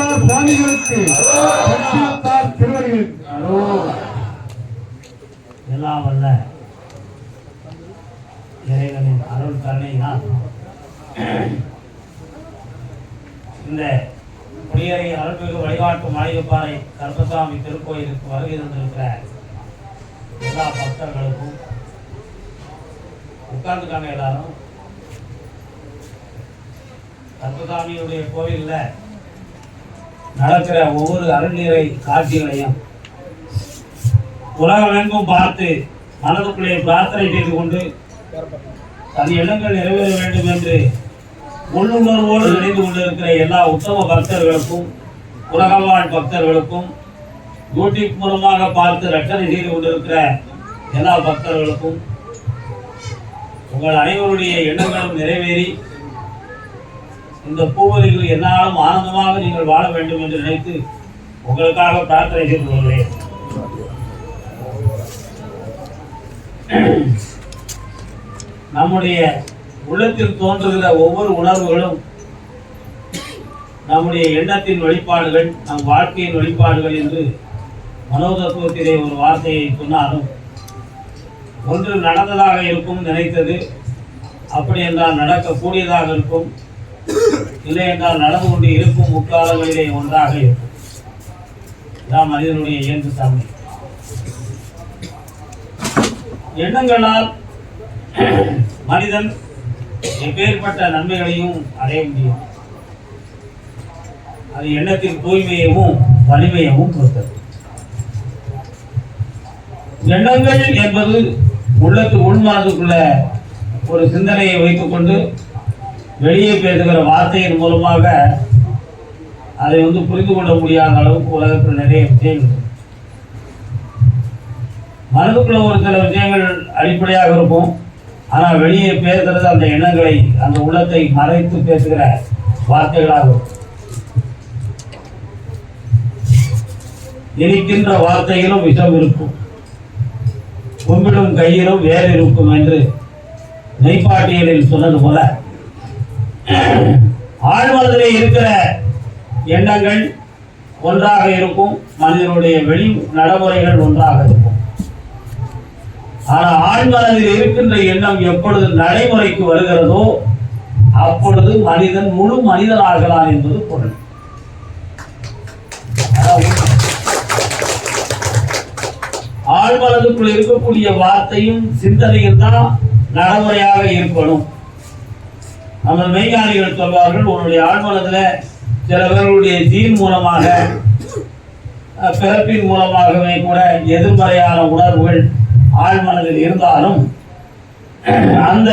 சத்தியத்தார் சுவாமிகளுக்கு சத்தியத்தார் திருவடிகளுக்கு எல்லாம் வல்ல இறைவனின் அருள் கருணையினால் இந்த குடியரை அருள்மிகு வழிகாட்டு மாளிகைப்பாறை கருப்பசாமி திருக்கோயிலுக்கு வருகை தந்திருக்கிற எல்லா பக்தர்களுக்கும் உட்கார்ந்துக்காங்க எல்லாரும். கருப்பசாமியுடைய கோவிலில் நடக்கிற ஒவ்வொரு அருள்நீரை காட்சிகளையும் உலகமெங்கும் பார்த்து மனதுக்குள்ளே பிரார்த்தனை செய்து கொண்டு தன் எண்ணங்கள் நிறைவேற வேண்டும் என்று உள்ளுணர்வோடு இணைந்து கொண்டிருக்கிற எல்லா உத்தம பக்தர்களுக்கும் உலகவாழ் பக்தர்களுக்கும் யூடியூப் மூலமாக பார்த்து ரட்டனை செய்து கொண்டிருக்கிற எல்லா பக்தர்களுக்கும் உங்கள் அனைவருடைய எண்ணங்களும் நிறைவேறி இந்த பூவலிகள் என்னாலும் ஆனந்தமாக நீங்கள் வாழ வேண்டும் என்று நினைத்து உங்களுக்காக பிரார்த்தனை செய்து கொள்கிறேன். நம்முடைய உள்ளத்தில் தோன்றுகிற ஒவ்வொரு உணர்வுகளும் நம்முடைய எண்ணத்தின் வெளிப்பாடுகள் நம் வாழ்க்கையின் வெளிப்பாடுகள் என்று மனோதத்துவத்திலே ஒரு வார்த்தையை சொன்னாலும் ஒன்று நடந்ததாக இருக்கும் நினைத்தது அப்படி என்றால் நடக்கக்கூடியதாக இருக்கும். இல்லை என்றால் நடந்து கொண்டு இருக்கும் முக்காலங்களிலே ஒன்றாக இருக்கும். இதான் மனிதனுடைய இயல்பு தன்மை எண்ணங்களால் மனிதன் எப்பேற்பட்ட நன்மைகளையும் அடைய முடியும். அது எண்ணத்தின் தூய்மையவும் வலிமையவும் பொறுத்தது எண்ணங்கள் என்பது உள்ளத்து உள்மனதுக்குள்ள ஒரு சிந்தனையை வைத்துக்கொண்டு வெளியே பேசுகிற வார்த்தையின் மூலமாக அதை வந்து புரிந்து கொள்ள முடியாத அளவுக்கு உலகத்தில் நிறைய விஷயங்கள் மனதுக்குள்ள ஒரு சில விஷயங்கள் அடிப்படையாக இருக்கும். ஆனால் வெளியே பேசுறது அந்த எண்ணங்களை அந்த உள்ளத்தை மறைத்து பேசுகிற வார்த்தைகளாக இருக்கும். இனிக்கின்ற வார்த்தையிலும் விஷம் இருக்கும். கும்பிடும் கையிலும் வேர் இருக்கும் என்று மெய்ப்பாட்டியலில் சொன்னது போல ஆழ்மனதிலே இருக்கிற எண்ணங்கள் ஒன்றாக இருக்கும் மனிதனுடைய வெளி நடைமுறைகள் ஒன்றாக இருக்கும். ஆனால் ஆழ்மனதில் இருக்கின்ற எண்ணம் எப்பொழுது நடைமுறைக்கு வருகிறதோ அப்பொழுது மனிதன் முழு மனிதனாகலாம் என்பது பொருள். அதாவது ஆழ்மனதுக்குள் இருக்கக்கூடிய வார்த்தையும் சிந்தனையும் தான் நடைமுறையாக இருக்கணும். நம்ம மெய்ஞானிகள் சொல்வார்கள் உன்னுடைய ஆழ்மனத்தில் சில பேர்களுடைய ஜீன் மூலமாக பிறப்பின் மூலமாகவே கூட எதிர்மறையான உணர்வுகள் ஆழ்மனதில் இருந்தாலும் அந்த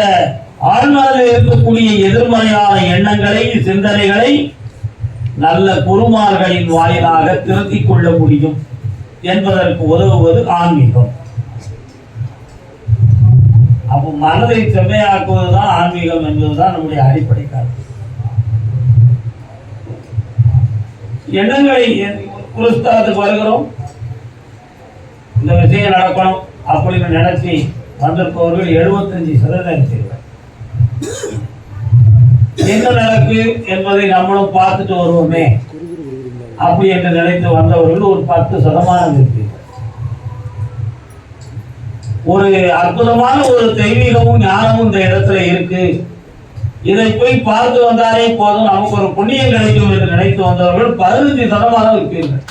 ஆழ்மனதில் இருக்கக்கூடிய எதிர்மறையான எண்ணங்களை சிந்தனைகளை நல்ல குருமார்களின் வாயிலாக திருத்திக் கொள்ள முடியும் என்பதற்கு உதவுவது ஆன்மீகம். அப்போ மனதை செம்மையாக்குவதுதான் ஆன்மீகம் என்பதுதான் நம்முடைய அடிப்படை கருத்து. எண்ணங்களை ஒரு வருகிறோம். இந்த விஷயம் நடக்கணும் அப்படின்னு நினைச்சு வந்திருப்பவர்கள் எழுபத்தஞ்சு சதவீதம் செய்வார். என்ன நடக்கு என்பதை நம்மளும் பார்த்துட்டு வருவோமே. அப்படி என்று நினைத்து வந்தவர்கள் ஒரு பத்து சதமானம் இருக்கு. ஒரு அற்புதமான ஒரு தெய்வீகமும் ஞானமும் இந்த இடத்துல இருக்கு. இதை போய் பார்த்து வந்தாலே போதும். நமக்கு ஒரு புண்ணியம் கிடைக்கும் என்று நினைத்து வந்தவர்கள் பதினஞ்சு சதமானம் இருப்பீர்கள்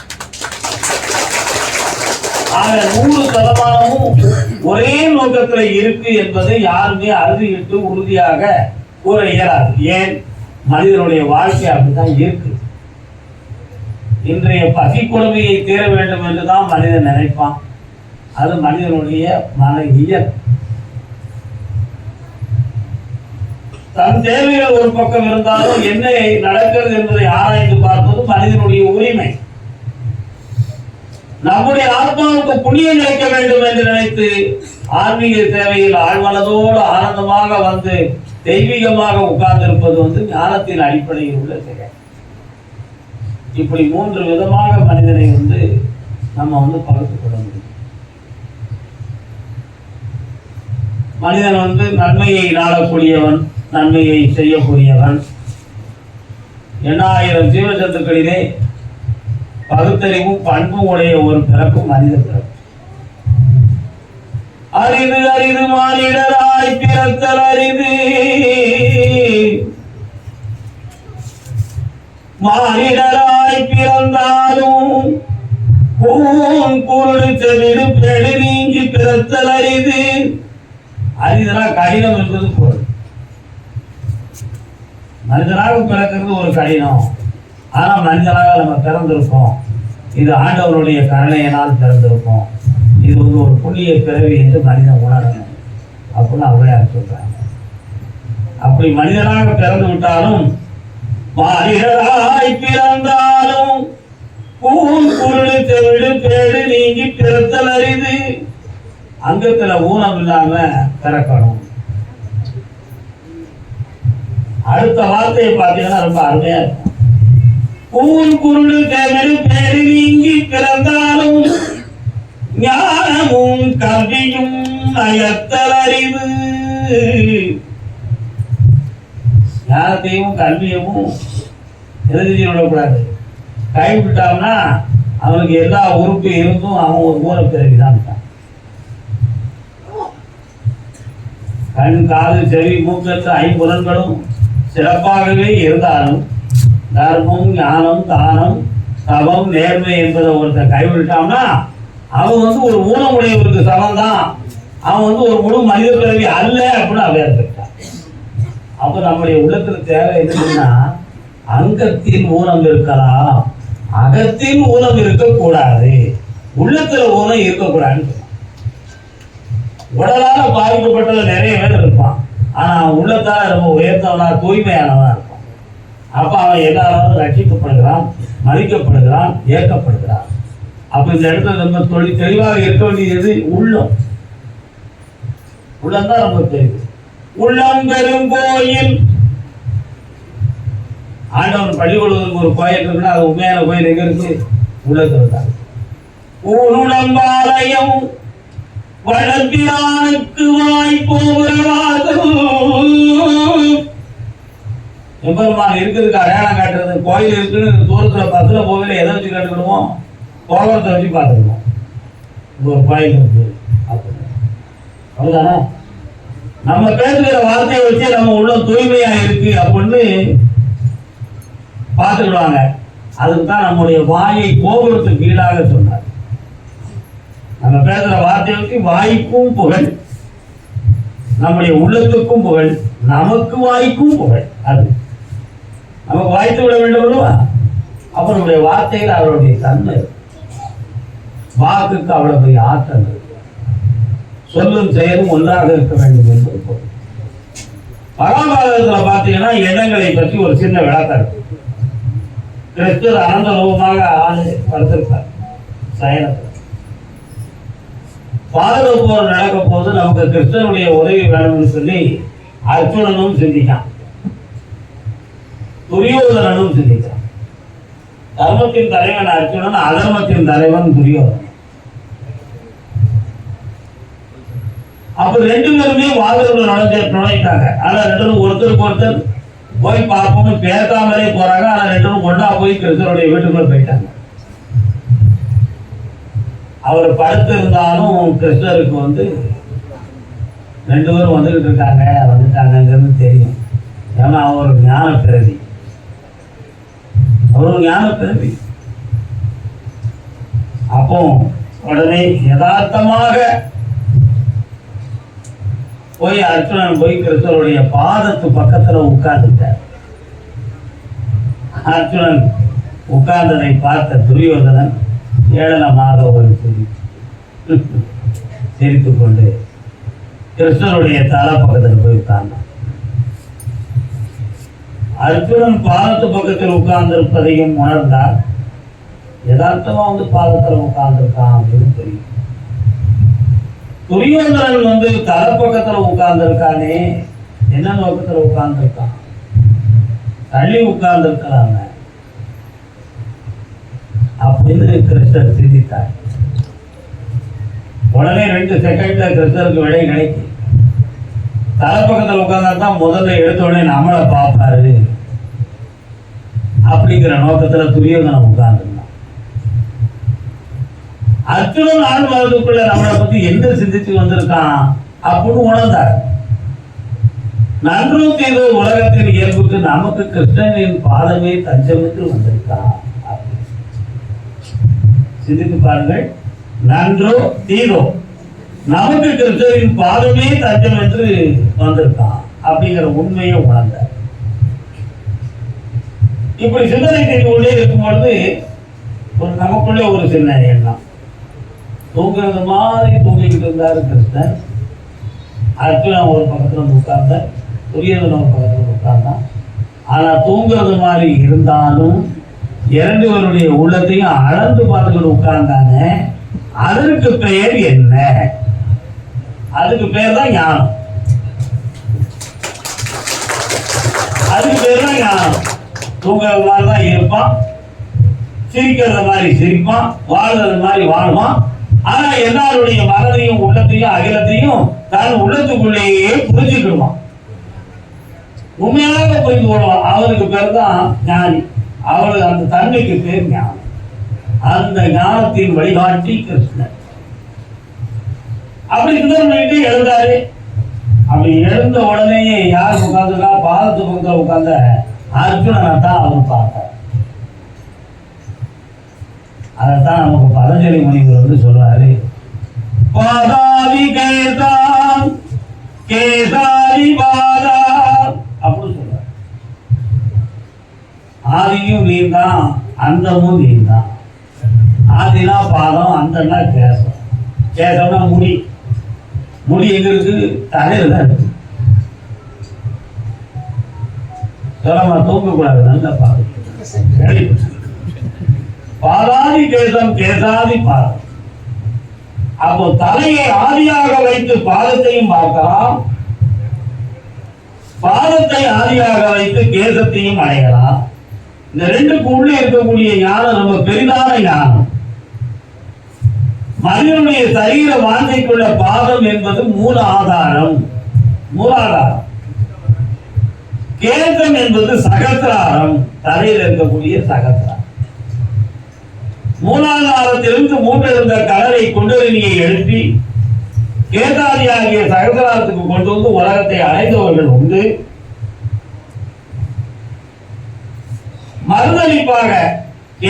ஆக நூறு சதமானமும் ஒரே நோக்கத்துல இருக்கு என்பதை யாருமே அறுதியிட்டு உறுதியாக கூற இயலாது. ஏன்? மனிதனுடைய வாழ்க்கை அப்படித்தான் இருக்கு. இன்றைய பசி கொடுமையை தீர வேண்டும் என்றுதான் மனிதன் நினைப்பான். அது மனிதனுடைய மன இயல் தன் தேவைகள் ஒரு பக்கம் இருந்தாலும் என்ன நடக்கிறது என்பதை ஆராய்ந்து பார்ப்பது மனிதனுடைய உரிமை. நம்முடைய ஆத்மாவுக்கு புண்ணியம் கிடைக்க வேண்டும் என்று நினைத்து ஆன்மீக சேவையில் ஆழ்மனதோடு ஆனந்தமாக வந்து தெய்வீகமாக உட்கார்ந்திருப்பது வந்து ஞானத்தின் அடிப்படையில் உள்ள செயல். இப்படி மூன்று விதமாக மனிதனை வந்து நம்ம வந்து பகுத்துக் முடியும் மனிதன் வந்து நன்மையை நாடக்கூடியவன் நன்மையை செய்யக்கூடியவன். எண்ணாயிரம் ஜீவஜந்துக்களிலே பகுத்தறிவும் பண்பும் உடைய ஒரு பிறப்பு மனித பிறப்பு. அரிது அரிது மாறிடராய் பிறத்தல் அரிது. மாறிடராய் பிறந்தாலும் கூன் குருடு செவிடு பெடு நீங்கி பிறத்தல் அரிது. அரிதுனா கடினம் என்பது பொருள். மனிதனாக பிறக்கிறது ஒரு கடினம். ஆனால் மனிதனாக நம்ம பிறந்திருக்கோம் இது ஆண்டவருடைய கருணையினால் பிறந்திருக்கோம் இது வந்து ஒரு புள்ளிய பிறவி என்று மனிதன் உணரணும். அப்படின்னு ஔவையார் சொல்றாங்க அப்படி மனிதனாக பிறந்து விட்டாலும் மானிடராய் பிறந்தாலும் பூன் குருடு தெவிடு பேடு நீங்கி பிறத்தல் அரிது. அங்கத்துல ஊனம் இல்லாம பிறக்கணும். அடுத்த வார்த்தையை பார்த்தீங்கன்னா ரொம்ப அருமையா இருக்கும். பூன் குருடு தெவிடு பேடு நீங்கி பிறந்தாலும் ஞானமும் கல்வியும் அயத்தல் அறிவு. ஞானத்தையும் கல்வியவும் எழுதி விடக்கூடாது. கைவிட்டான்னா அவனுக்கு எல்லா உறுப்பு இருந்தும் அவன் ஒரு மூல பிறகுதான் இருக்கான். கண் காது செவி மூக்கற்ற ஐம்புலன்களும் சிறப்பாகவே இருந்தாலும் தர்மம் ஞானம் தானம் தபம் நேர்மை என்பதை ஒருத்தன் கைவிட்டான்னா அவன் வந்து ஒரு ஊனமுடையவருக்கு சமம் தான் அவன் வந்து ஒரு முழு மனித பிறவி அல்ல அப்படின்னு அவர் பெற்றான் அப்போ நம்முடைய உள்ளத்தில் தேவை என்னன்னா அங்கத்தின் ஊனம் இருக்கலாம் அகத்தின் ஊனம் இருக்கக்கூடாது. உள்ளத்தில் ஊனம் இருக்கக்கூடாதுன்னு உடலால பாதிக்கப்பட்டது நிறைய பேர் இருப்பான். ஆனா உள்ளத்தால ரொம்ப உயர்த்தவனா தூய்மையானவனா இருப்பான். அப்ப அவன் எல்லாராலும் ரட்சிக்கப்படுகிறான் மதிக்கப்படுகிறான் ஏற்கப்படுகிறான். அப்ப இந்த இடத்துல நம்ம தொழில் தெளிவாக இருக்க வேண்டியது உள்ளம். உள்ளம் தான் ரொம்ப தெரியுது உள்ளம் பெரும் கோயில். ஆண்டவன் பள்ளிக்கூடத்துக்கு ஒரு கோயில் இருக்குன்னா அது உண்மையான கோயில் எங்க இருக்கு? உள்ளத்துல தான் ஊருளம்பாலயம் வளர்பிரானுக்கு வாய் போகிறவார்கள் எம்பெருமான் இருக்கிறதுக்கு அடையாளம் காட்டுறது. கோயில் இருக்குன்னு தூரத்துல பஸ்ல போகல எதை வச்சு கட்டுக்கிடுவோம் கோபுரத்தை வச்சு பார்த்துக்கணும் ஒரு கோயில் இருக்கு. அப்படின்னு. நம்ம பேசுகிற வார்த்தையை வச்சு நம்ம உள்ள தூய்மையா இருக்கு அப்படின்னு பார்த்துக்கிடுவாங்க. அதுக்கு தான் நம்முடைய வாயை கோபுரத்துக்கு ஈடாக சொன்னார். நம்ம பேசுற வார்த்தையை வச்சு வாய்க்கும் புகழ். நம்முடைய உள்ளத்துக்கும் புகழ். நமக்கு வாய்க்கும் புகழ். அது. நமக்கு வாய்த்து விட வேண்டும் அல்லவா? அவருடைய வார்த்தைகள் வார்த்தையில் அவருடைய தன்மை. வாக்குக்கு அவ்வளவு பெரிய ஆற்றல் சொல்லும் செயலும் ஒன்றாக இருக்க வேண்டும் என்பது பொருள். மகாபாரதத்துல பார்த்தீங்கன்னா எண்ணங்களை பற்றி ஒரு சின்ன விளக்கம் இருக்கு. கிறிஸ்துவர் அனந்த ரூபமாக ஆளு படுத்திருக்கார் சயனத்தில். பாரத போர் நடக்க போது நமக்கு கிறிஸ்தவனுடைய உதவி வேணும்னு சொல்லி அர்ஜுனனும் சிந்தித்தான் துரியோதனனும் சிந்தித்தான் தர்மத்தின் தலைவன் அர்ஜுனன் அதர்மத்தின் தலைவன் துரியோதனன். அப்ப ரெண்டு பேருமே வாதத்துல நடந்து நுழைஞ்சாங்க ஆனா ரெண்டு பேரும் ஒருத்தருக்கு ஒருத்தர் போய் பார்ப்போம்னு பேசாமலே போறாங்க. ஆனா ரெண்டு பேரும் போய் கிருஷ்ணனுடைய வீட்டுக்குள்ள போயிட்டாங்க. அவர் படுத்து இருந்தாலும் கிருஷ்ணருக்கு வந்து ரெண்டு பேரும் வந்துக்கிட்டு இருக்காங்க வந்துட்டாங்கங்கிறது தெரியும். ஏன்னா அவர் ஞான பிறவி அவர் ஞான பிறவி அப்போ உடனே யதார்த்தமாக போய் அர்ஜுனன் போய் கிருஷ்ணருடைய பாதத்து பக்கத்துல உட்கார்ந்துட்டார். அர்ஜுனன் உட்கார்ந்ததை பார்த்த துரியோதனன் ஏளனமாக ஒரு சிரிப்பு சிரித்துக் கொண்டு கிருஷ்ணனுடைய தலை பக்கத்தில் போய் உட்கார்ந்தான் அர்ஜுனன் பாதத்து பக்கத்தில் உட்கார்ந்திருப்பதையும் உணர்ந்தார் யதார்த்தமா வந்து பாதத்துல உட்கார்ந்திருக்கான் அப்படின்னு தெரியும். துரியோதனன் வந்து தலைப்பக்கத்துல உட்கார்ந்துருக்கானே என்ன நோக்கத்துல உட்கார்ந்துருக்கான்? தள்ளி உட்கார்ந்திருக்கலாங்க அப்படின்னு கிருஷ்ணர் சிந்தித்தார். உடனே ரெண்டு செகண்ட்ல கிருஷ்ணருக்கு விடை கிடைக்கும் தலைப்பக்கத்துல உட்கார்ந்தா தான் முதல்ல எடுத்த உடனே நம்மளை பார்ப்பாரு. அப்படிங்கிற நோக்கத்துல துரியோதனன் உட்கார்ந்துருந்தான். அர்ஜுனன் ஆறு மனதுக்குள்ள நம்மளை பத்தி என்ன சிந்திச்சு வந்திருக்கான் அப்படின்னு உணர்ந்தார். நன்றும் தீர்வு உலகத்தின் இயல்புக்கு நமக்கு கிருஷ்ணனின் பாதமே தஞ்சம் என்று வந்திருக்கான். சிந்தித்து பாருங்கள். நன்றோ தீரோ. நமக்கு கிருஷ்ணரின் பாதமே தஞ்சம் என்று வந்திருக்கான் அப்படிங்கிற உண்மையை உணர்ந்த இப்படி சிந்தனை செய்து கொண்டே இருக்கும் பொழுது ஒரு நமக்குள்ளே ஒரு சின்ன எண்ணம். தூங்குறது மாதிரி தூங்கிக்கிட்டு இருந்தாரு கிருஷ்ணன் அர்ஜுனன் ஒரு பக்கத்தில் வந்து உட்கார்ந்தார். துரியதன் ஒரு பக்கத்தில் உட்கார்ந்தான். ஆனால் தூங்குறது மாதிரி இருந்தாலும் இறந்தவருடைய உள்ளத்தையும் அளந்து பார்த்துக்கிட்டு உட்கார்ந்தாங்க அதற்கு பெயர் என்ன? அதுக்கு பேர் தான் ஞானம். அதுக்கு பேர் தான் ஞானம். தூங்குற மாதிரி தான் இருப்பான். சிரிக்கிறது மாதிரி சிரிப்பான். வாழ்றது மாதிரி வாழ்வான். ஆனா எல்லாருடைய மனதையும் உள்ளத்தையும் அகிலத்தையும் தன் உள்ளத்துக்குள்ளேயே புரிஞ்சுக்கிடுவான். உண்மையாக புரிந்து கொள்வான். அவனுக்கு பேர் தான் ஞானி. அவள் அந்த தங்கைக்கு பேர் ஞானம். அந்த ஞானத்தின் வழிகாட்டி கிருஷ்ணன் அப்படி சுந்தரம் எழுந்தாரு. அப்படி எழுந்த உடனேயே யார் உட்காந்துருக்கா பாதத்து பக்கத்தில் உட்கார்ந்த அர்ஜுனனை தான் அவர் பார்த்தார். அதைத்தான் நமக்கு பதஞ்சலி முனிவர் வந்து சொல்றாரு. பாதாதி கேதான் கேதாரி பாதா அப்படின்னு சொல்றாரு ஆதியும் தான் அந்தமும் நீ தான் ஆதினா பாதம் அந்தன்னா கேசம். கேசம்னா முடி. முடி எங்க இருக்கு? தலையில தான் இருக்கு. சொல்லமா தூங்கக்கூடாது நல்ல பாதம். பாதாதி கேசம் கேசாதி பாதம். அப்போ தலையை ஆதியாக வைத்து பாதத்தையும் பார்க்கலாம். பாதத்தை ஆதியாக வைத்து கேசத்தையும் அடையலாம். இந்த ரெண்டுக்கு உள்ளே இருக்கக்கூடிய ஞானம் நம்ம பெரிதான ஞானம். மனிதனுடைய சரீர வாழ்க்கைக்குள்ள பாதம் என்பது மூல ஆதாரம். மூலாதாரம் கேசம் என்பது சகசிராரம் தலையில் இருக்கக்கூடிய சகசிராரம் மூலாதாரத்திலிருந்து மூன்றிருந்த கடலை குண்டலினியை எழுப்பி கேதாதி ஆகிய சகசிராரத்துக்கு கொண்டு வந்து உலகத்தை அடைந்தவர்கள் உண்டு. மறுதளிப்பாக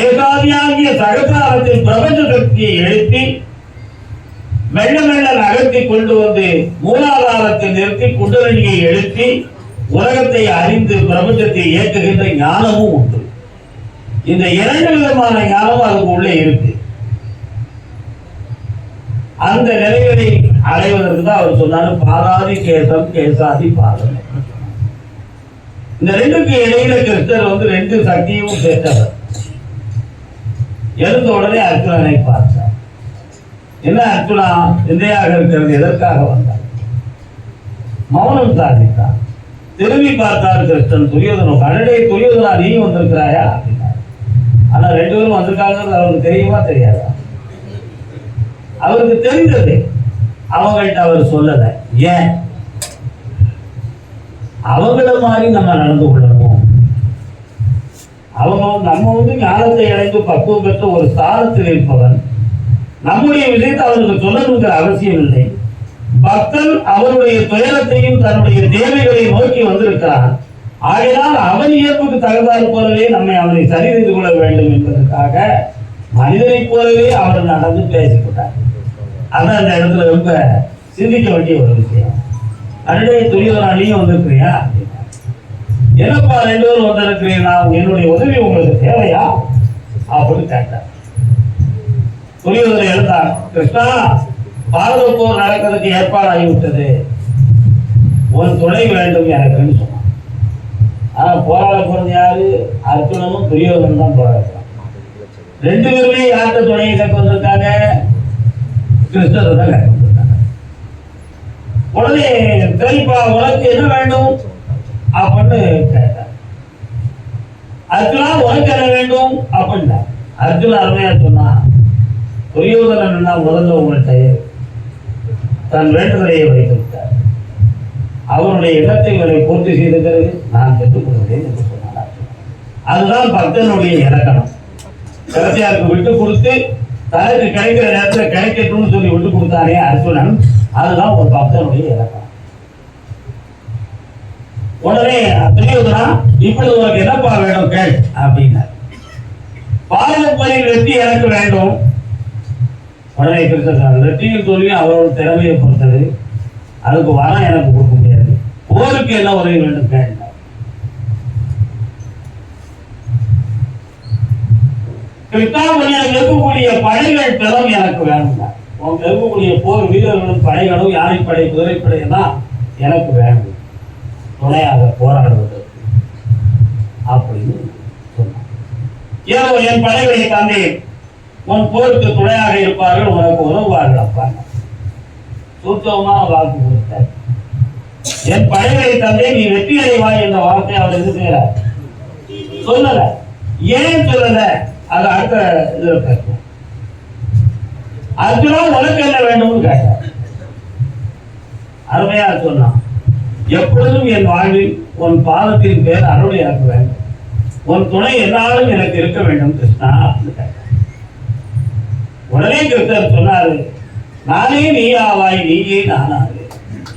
ஏகாதியாகிய சகசாரத்தின் பிரபஞ்ச சக்தியை எழுப்பி மெல்ல மெல்ல நகர்த்தி கொண்டு வந்து மூலாதாரத்தை நிறுத்தி குண்டலினியை எழுப்பி உலகத்தை அறிந்து பிரபஞ்சத்தை இயக்குகின்ற ஞானமும் உண்டு. இந்த இரண்டு விதமான ஞானம் அதுக்கு உள்ளே இருக்கு. அந்த நிலைகளை அடைவதற்கு தான் அவர் சொன்னாரு பாதாதி கேசம் கேசாதி பாதம். இந்த ரெண்டுக்கு இடையில கிருஷ்ணர் வந்து ரெண்டு சக்தியும் பெற்றவர் எழுந்த உடனே அர்ஜுனனை பார்த்தார். என்ன அர்ஜுனா நிந்தையாக இருக்கிறது எதற்காக வந்தார்? மௌனம் சாதித்தார். திரும்பி பார்த்தார் கிருஷ்ணன் துரியோதனம் கடலே துரியோதனா நீயும் வந்திருக்கிறாயா? அப்படின்னார். ஆனா ரெண்டு பேரும் வந்திருக்காங்கிறது அவருக்கு தெரியுமா தெரியாதா? அவருக்கு தெரிந்தது. அவங்கள்ட்ட அவர் சொல்லலை. ஏன்? அவங்கள மாதிரி நம்ம நடந்து கொள்ளணும். அவங்க நம்ம வந்து ஞானத்தை அடைந்து பக்குவம் பெற்ற ஒரு ஸ்தானத்தில் இருப்பவன். நம்முடைய விஷயத்தை அவனுக்கு சொல்லணுங்கிற அவசியம் இல்லை. பக்தன் அவருடைய துயரத்தையும் தன்னுடைய தேவைகளையும் நோக்கி வந்திருக்கிறான். ஆகையால் அவன் இயல்புக்கு தகுந்தால் போலவே நம்மை அவனை சரி செய்து கொள்ள வேண்டும் என்பதற்காக மனிதனைப் போலவே அவர் நடந்து பேசிக்கொண்டார். அதான் அந்த இடத்துல ரொம்ப சிந்திக்க வேண்டிய ஒரு விஷயம். அன்றைய துரியோதனாலையும் வந்திருக்கிறியா? என்னப்பா ரெண்டு பேரும் வந்திருக்கிறீங்க? நான் என்னுடைய உதவி உங்களுக்கு தேவையா? அப்படின்னு கேட்டார். துரியோதனை எழுந்தார். கிருஷ்ணா பாரத போர் நடக்கிறதுக்கு ஏற்பாடாகிவிட்டது உன் துணை வேண்டும் எனக்குன்னு சொன்னான் ஆனால் போராட போறது யாரு? அர்ஜுனனும் துரியோதனும் தான் போராடுறான் ரெண்டு பேருமே யார்கிட்ட துணையை கேட்க வந்திருக்காங்க. கிருஷ்ணர் தான் கேட்க உடனே பெரியப்பா உனக்கு என்ன வேண்டும்? அப்படின்னு கேட்டார். அர்ஜுனா உனக்கு என்ன வேண்டும்? அப்படின்னா அர்ஜுன் அருமையா சொன்னா துரியோதனன் முதல்ல உங்கள்கிட்ட தன் வேண்டுதலையை வைத்து அவனுடைய இடத்தை எண்ணத்தை பூர்த்தி செய்திருக்கிறது நான் பெற்றுக் கொள்கிறேன் என்று சொன்னார் அதுதான் பக்தனுடைய இலக்கணம். கடைசியாருக்கு விட்டு கொடுத்து தனக்கு கிடைக்கிற நேரத்தில் கிடைக்கட்டும்னு சொல்லி விட்டு கொடுத்தானே அர்ஜுனன் அதுதான் ஒரு பக்தனுடைய இலக்கம் உடனே துரியோதனா இப்படி உனக்கு என்னப்பா வேணும் கேள் அப்படின்னார். பாரம்பரிய வெற்றி எனக்கு வேண்டும். உடனே கிருஷ்ணன் வெற்றியும் தோல்வியும் அவரோட திறமையை பொறுத்தது. அதுக்கு வரம் எனக்கு கொடுக்க முடியாது. போருக்கு என்ன உதவி வேண்டும் கேள். கிருஷ்ணாபுரியில் இருக்கக்கூடிய படைகள் பெறும் எனக்கு வேணும் உங்க இருக்கக்கூடிய போர் வீரர்களும் படைகளும் யானைப்படை குதிரைப்படை தான் எனக்கு வேண்டும் துணையாக போராடுவதற்கு அப்படின்னு சொன்னான் ஏதோ என் படைகளை தந்தேன் உன் போருக்கு துணையாக இருப்பார்கள் உனக்கு உதவுவார்கள் அப்பா. சூத்தவமான வாக்கு கொடுத்தார். என் படைகளை தந்தே நீ வெற்றி அடைவாய் என்ற வார்த்தை அவர் இது செய்யறார் சொல்லல. ஏன் சொல்லல? அது அடுத்த இதில் பேசுவோம். அர்ஜுனா உனக்கு என்ன வேண்டும்னு கேட்டார் அருமையா சொன்னான் எப்பொழுதும் என் வாழ்வில் உன் பாதத்தின் பேர் அருள் எனக்கு வேண்டும் உன் துணை என்னாலும் எனக்கு இருக்க வேண்டும் கிருஷ்ணா அப்படின்னு உடனே கிருஷ்ணர் சொன்னாரு நானே நீ ஆவாய் நீயே நானாரு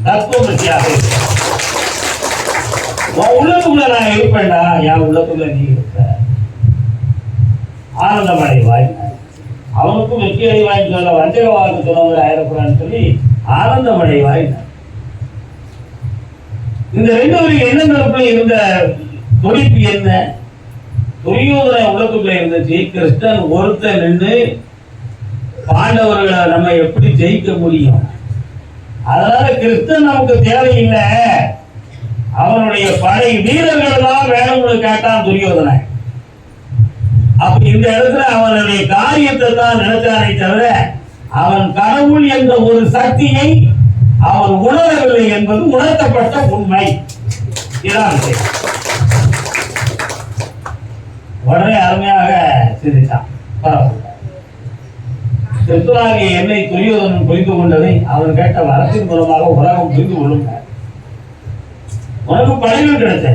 தத்துவமத்தியாக இருக்க. உன் உள்ளத்துக்குள்ள நான் இருப்பேன்டா. என் உள்ளத்துக்குள்ள நீ இருப்ப. ஆனந்தம் அடைவாய் அவனுக்கும் வெற்றி அடைவாய்ன்னு சொல்ல வஞ்சக வாக்கு சொன்னவங்க ஆயிடக்கூடாதுன்னு சொல்லி ஆனந்தம் அடைவாய் இந்த ரெண்டு வரைக்கும் என்ன நிரப்புல இருந்த துடிப்பு என்ன? துரியோதன உள்ளத்துக்குள்ள இருந்துச்சு. கிருஷ்ணன் ஒருத்தர் நின்று பாண்டவர்களை நம்ம எப்படி ஜெயிக்க முடியும்? அதனால கிறிஸ்தன் நமக்கு தேவையில்லை. அவனுடைய படை வீரர்கள் தான் வேணும்னு கேட்டான் துரியோதனை அப்ப இந்த இடத்துல அவனுடைய காரியத்தை தான் நினைச்சாரே தவிர அவன் கடவுள் என்ற ஒரு சக்தியை அவன் உணரவில்லை என்பது உணர்த்தப்பட்ட உண்மை. இதான் உடனே அருமையாக சிந்தித்தான். பரவாயில்லை. கிறிஸ்துவாகிய என்னை துரியோதனன் புரிந்து கொண்டதை அவன் கேட்ட வரத்தின் மூலமாக உலகம் புரிந்து கொள்ளும். உனக்கு படைகள் கிடைச்ச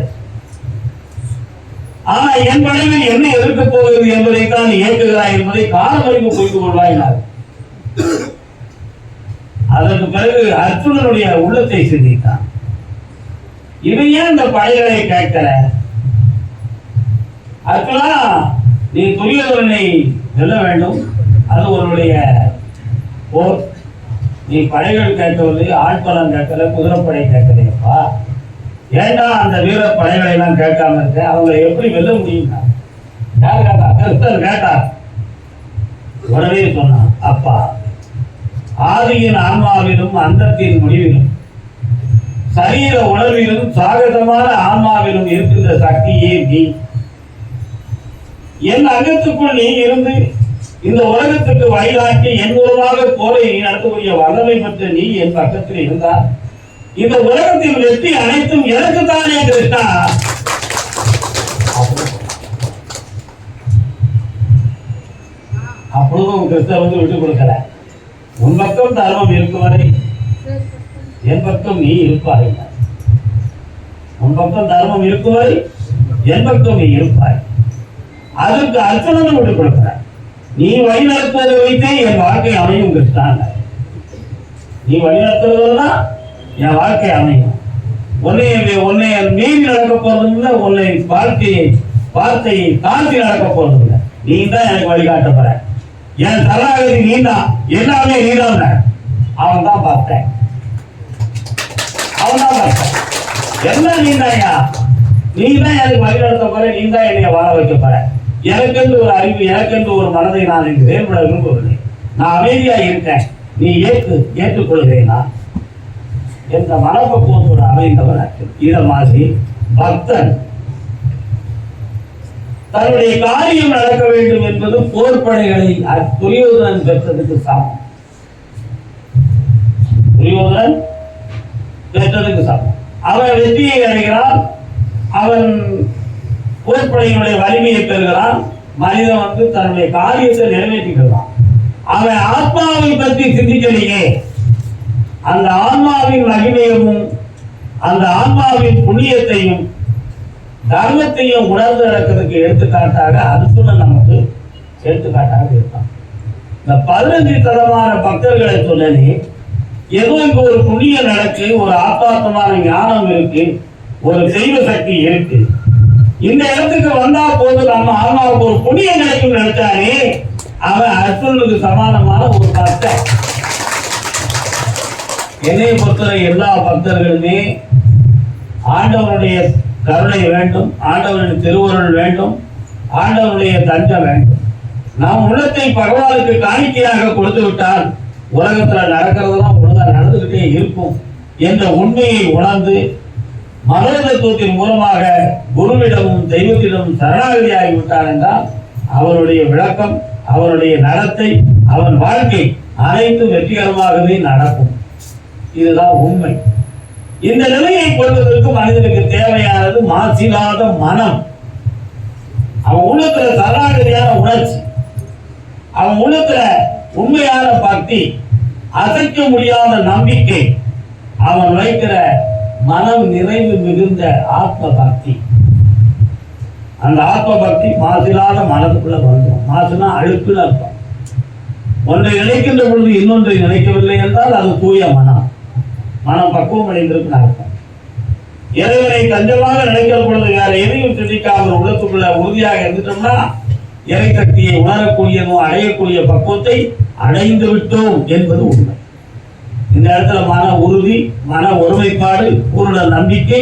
ஆனா என் படைவில் என்ன எதிர்க்க போகிறது என்பதைத்தான் நீ ஏற்றுகிறாய் என்பதை காலமறிவு புரிந்து கொள்வாயினார். அதற்கு பிறகு அர்ஜுனனுடைய உள்ளத்தை சிந்தித்தான். இவன் ஏன் இந்த படைகளை கேட்கல? அர்ஜுனா நீ துரியோதனனை வெல்ல வேண்டும். அது உன்னுடைய போர். நீ படைகள் கேட்கவில்லை ஆட்பலம் கேட்கல குதிரைப்படை கேட்கலையப்பா. ஏண்டா அந்த வீர படைகளை எல்லாம் கேட்காம இருக்க? அவங்களை எப்படி வெல்ல முடியும்னா யார் கேட்டா கிறிஸ்தர் கேட்டா? உடனே சொன்னான் அப்பா ஆதியின் ஆன்மாவிலும் அந்தத்தின் முடிவிலும் சரீர உணர்விலும் சாகசமான ஆன்மாவிலும் இருக்கின்ற சக்தியே நீ. என் அங்கத்துக்குள் நீ இருந்து இந்த உலகத்துக்கு வயலாக்கி என் மூலமாக போரை நீ நடத்தக்கூடிய வல்லமை பெற்ற நீ என் பக்கத்தில் இருந்தால் இந்த உலகத்தின் வெற்றி அனைத்தும் எனக்குத்தானே கிருஷ்ணா அப்பொழுதும் கிறிஸ்தவ வந்து விட்டு கொடுக்கல. உன் பக்கம் தர்மம் இருக்கும் வரை என் பக்கம் நீ இருப்பாய் உன் பக்கம் தர்மம் இருக்கும் வரை என் பக்கம் நீ இருப்பாய். அதற்கு அர்ச்சனை விட்டுக் கொடுக்கிற நீ வழி நடத்துவதை வைத்தே என் வாழ்க்கை அமையும் கிருஷ்ணாங்க நீ வழி நடத்துவதெல்லாம் என் வாழ்க்கை அமையும். உன்னை உன்னை மீறி நடக்க போறதும் இல்லை உன்னை வாழ்க்கையை வார்த்தையை தாழ்த்தி நடக்க போறதும் இல்லை நீ தான் எனக்கு வழிகாட்ட போற. என் தலாவதி நீ தான் எல்லாமே நீ தான் அவன் தான் பார்த்தேன் அவன் தான் பார்த்தேன் என்ன நீ தான்யா நீ தான் எனக்கு வழிநடத்த போற நீ தான் என்னைய வாழ வைக்க போற. எனக்கென்று ஒரு அறிவு எனக்கென்று ஒரு மனதை நான் இங்கு வேறுபட விரும்பவில்லை. நான் அமைதியா இருக்கேன். நீ ஏற்று ஏற்றுக்கொள்கிறேனா? என்ற மனப்பக்குவத்தோடு அமைந்தவர் இத மாதிரி பக்தன் தன்னுடைய காரியம் நடக்க வேண்டும் என்பது போர்ப்படைகளை துரியோதனன் பெற்றதுக்கு சமம். துரியோதனன் பெற்றதுக்கு சமம். அவன் வெற்றியை அடைகிறான். அவன் போர்ப்படையினுடைய வலிமையை பெறுகிறான். மனிதன் வந்து தன்னுடைய காரியத்தை நிறைவேற்றிக்கிறான் அவன் ஆத்மாவை பற்றி சிந்திக்கலையே. அந்த ஆன்மாவின் மகிமையமும் அந்த ஆன்மாவின் புண்ணியத்தையும் தர்மத்தையும் உணர்ந்து நடக்கிறதுக்கு எடுத்துக்காட்டாக அர்ஜுனன் நமக்கு எடுத்துக்காட்டாக இருக்கான். இந்த பதினஞ்சு தரமான பக்தர்களை சொல்லி ஏதோ இங்க ஒரு புண்ணியம் நடக்கு ஒரு ஆத்மார்த்தமான ஞானம் இருக்கு ஒரு தெய்வ சக்தி இருக்கு. இந்த இடத்துக்கு வந்தா போதும் நம்ம ஆன்மாவுக்கு ஒரு புண்ணியம் கிடைக்கும் நினைச்சானே அவன் அர்ஜுனனுக்கு சமானமான ஒரு பக்தன். என்னை பொறுத்தவரை எல்லா பக்தர்களுமே ஆண்டவருடைய கருணை வேண்டும் ஆண்டவருடைய திருவருள் வேண்டும் ஆண்டவருடைய தஞ்சம் வேண்டும். நாம் உள்ளத்தை பகவானுக்கு காணிக்கையாக கொடுத்து விட்டால் உலகத்துல நடக்கிறதெல்லாம் ஒழுங்கா நடந்துகிட்டே இருக்கும் என்ற உண்மையை உணர்ந்து மனோதத்துவத்தின் மூலமாக குருவிடமும் தெய்வத்திடமும் சரணாகதி ஆகிவிட்டார் என்றால் அவருடைய விளக்கம் அவருடைய நடத்தை அவன் வாழ்க்கை அனைத்தும் வெற்றிகரமாகவே நடக்கும். இதுதான் உண்மை. இந்த நிலையை கொள்வதற்கு மனிதனுக்கு தேவையானது மாசில்லாத மனம். அவன் உள்ளத்துல சரணாகதியான உணர்ச்சி. அவன் உள்ளத்துல உண்மையான பக்தி. அசைக்க முடியாத நம்பிக்கை. அவன் வைக்கிற மனம் நிறைவு மிகுந்த ஆத்ம பக்தி அந்த ஆத்ம பக்தி மாசில்லாத மனதுக்குள்ள வந்துடும் மாசுனா அழுக்குன்னு அர்த்தம். ஒன்றை நினைக்கின்ற பொழுது இன்னொன்றை நினைக்கவில்லை என்றால் அது தூய மனம். மனம் பக்குவம் அடைந்திருக்குன்னு அர்த்தம் இறைவனை தஞ்சமாக நினைக்கிற பொழுது வேற எதையும் சிந்திக்காமல் உள்ளத்துக்குள்ள உறுதியாக இருந்துட்டோம்னா இறை சக்தியை உணரக்கூடியதும் அடையக்கூடிய பக்குவத்தை அடைந்து விட்டோம் என்பது உண்மை. இந்த இடத்துல மன உறுதி மன ஒருமைப்பாடு பூரண நம்பிக்கை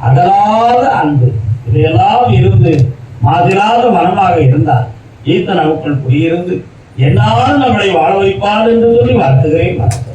அகலாத அன்பு இதையெல்லாம் இருந்து மாதிராத மனமாக இருந்தார் ஈத்தன் நமக்குள் குடியிருந்து என்னால் நம்மளை வாழ வைப்பார் என்று சொல்லி வாழ்த்துகிறேன். வணக்கம்